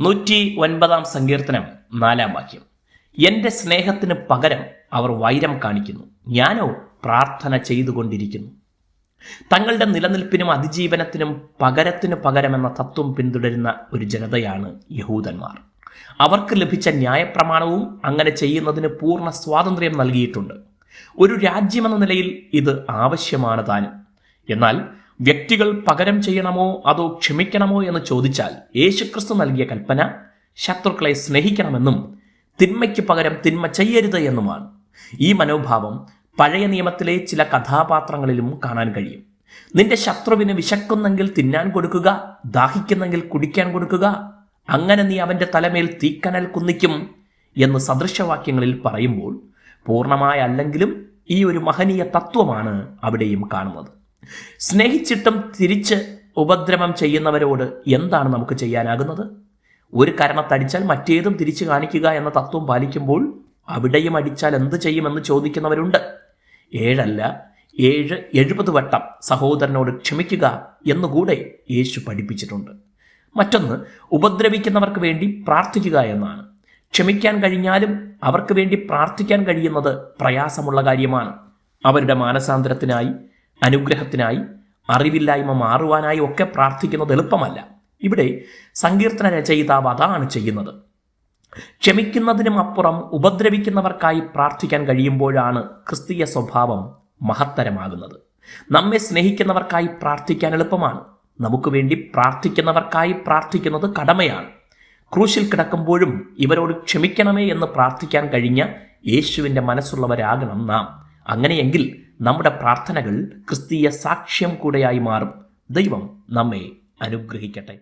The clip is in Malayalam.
നൂറ്റി ഒൻപതാം സങ്കീർത്തനം നാലാം വാക്യം. എന്റെ സ്നേഹത്തിന് പകരം അവർ വൈരം കാണിക്കുന്നു. ഞാനോ പ്രാർത്ഥന ചെയ്തുകൊണ്ടിരിക്കുന്നു. തങ്ങളുടെ നിലനിൽപ്പിനും അതിജീവനത്തിനും പകരത്തിനു പകരമെന്ന തത്വം പിന്തുടരുന്ന ഒരു ജനതയാണ് യഹൂദന്മാർ. അവർക്ക് ലഭിച്ച ന്യായപ്രമാണവും അങ്ങനെ ചെയ്യുന്നതിന് പൂർണ സ്വാതന്ത്ര്യം നൽകിയിട്ടുണ്ട്. ഒരു രാജ്യമെന്ന നിലയിൽ ഇത് ആവശ്യമാണ് താനും. എന്നാൽ വ്യക്തികൾ പകരം ചെയ്യണമോ അതോ ക്ഷമിക്കണമോ എന്ന് ചോദിച്ചാൽ യേശുക്രിസ്തു നൽകിയ കൽപ്പന ശത്രുക്കളെ സ്നേഹിക്കണമെന്നും തിന്മയ്ക്ക് പകരം തിന്മ ചെയ്യരുത് എന്നുമാണ്. ഈ മനോഭാവം പഴയ നിയമത്തിലെ ചില കഥാപാത്രങ്ങളിലും കാണാൻ കഴിയും. നിന്റെ ശത്രുവിന് വിശക്കുന്നെങ്കിൽ തിന്നാൻ കൊടുക്കുക ദാഹിക്കുന്നെങ്കിൽ കുടിക്കാൻ കൊടുക്കുക അങ്ങനെ നീ അവന്റെ തലമേൽ തീക്കനൽ കുന്നിക്കും എന്ന് സദൃശവാക്യങ്ങളിൽ പറയുമ്പോൾ പൂർണമായ അല്ലെങ്കിലും ഈ ഒരു മഹനീയ തത്വമാണ് അവിടെയും കാണുന്നത്. സ്നേഹിച്ചിട്ടും തിരിച്ച് ഉപദ്രവം ചെയ്യുന്നവരോട് എന്താണ് നമുക്ക് ചെയ്യാനാകുന്നത്? ഒരു കരണത്തടിച്ചാൽ മറ്റേതും തിരിച്ചു കാണിക്കുക എന്ന തത്വം പാലിക്കുമ്പോൾ അവിടെയും അടിച്ചാൽ എന്ത് ചെയ്യുമെന്ന് ചോദിക്കുന്നവരുണ്ട്. ഏഴല്ല ഏഴ് എഴുപത് വട്ടം സഹോദരനോട് ക്ഷമിക്കുക എന്നുകൂടെ യേശു പഠിപ്പിച്ചിട്ടുണ്ട്. മറ്റൊന്ന് ഉപദ്രവിക്കുന്നവർക്ക് വേണ്ടി പ്രാർത്ഥിക്കുക എന്നാണ്. ക്ഷമിക്കാൻ കഴിഞ്ഞാലും അവർക്ക് വേണ്ടി പ്രാർത്ഥിക്കാൻ കഴിയുന്നത് പ്രയാസമുള്ള കാര്യമാണ്. അവരുടെ മാനസാന്തരത്തിനായി അനുഗ്രഹത്തിനായി അറിവില്ലായ്മ മാറുവാനായി ഒക്കെ പ്രാർത്ഥിക്കുന്നത് എളുപ്പമല്ല. ഇവിടെ സങ്കീർത്തന രചയിതാവ് അതാണ് ചെയ്യുന്നത്. ക്ഷമിക്കുന്നതിനും അപ്പുറം ഉപദ്രവിക്കുന്നവർക്കായി പ്രാർത്ഥിക്കാൻ കഴിയുമ്പോഴാണ് ക്രിസ്തീയ സ്വഭാവം മഹത്തരമാകുന്നത്. നമ്മെ സ്നേഹിക്കുന്നവർക്കായി പ്രാർത്ഥിക്കാൻ എളുപ്പമാണ്. നമുക്ക് വേണ്ടി പ്രാർത്ഥിക്കുന്നവർക്കായി പ്രാർത്ഥിക്കുന്നത് കടമയാണ്. ക്രൂശിൽ കിടക്കുമ്പോഴും ഇവരോട് ക്ഷമിക്കണമേ എന്ന് പ്രാർത്ഥിക്കാൻ കഴിഞ്ഞ യേശുവിന്റെ മനസ്സുള്ളവരാകണം നാം. അങ്ങനെയെങ്കിൽ നമ്മുടെ പ്രാർത്ഥനകൾ ക്രിസ്തീയ സാക്ഷ്യം കൂടെയായി മാറും. ദൈവം നമ്മെ അനുഗ്രഹിക്കട്ടെ.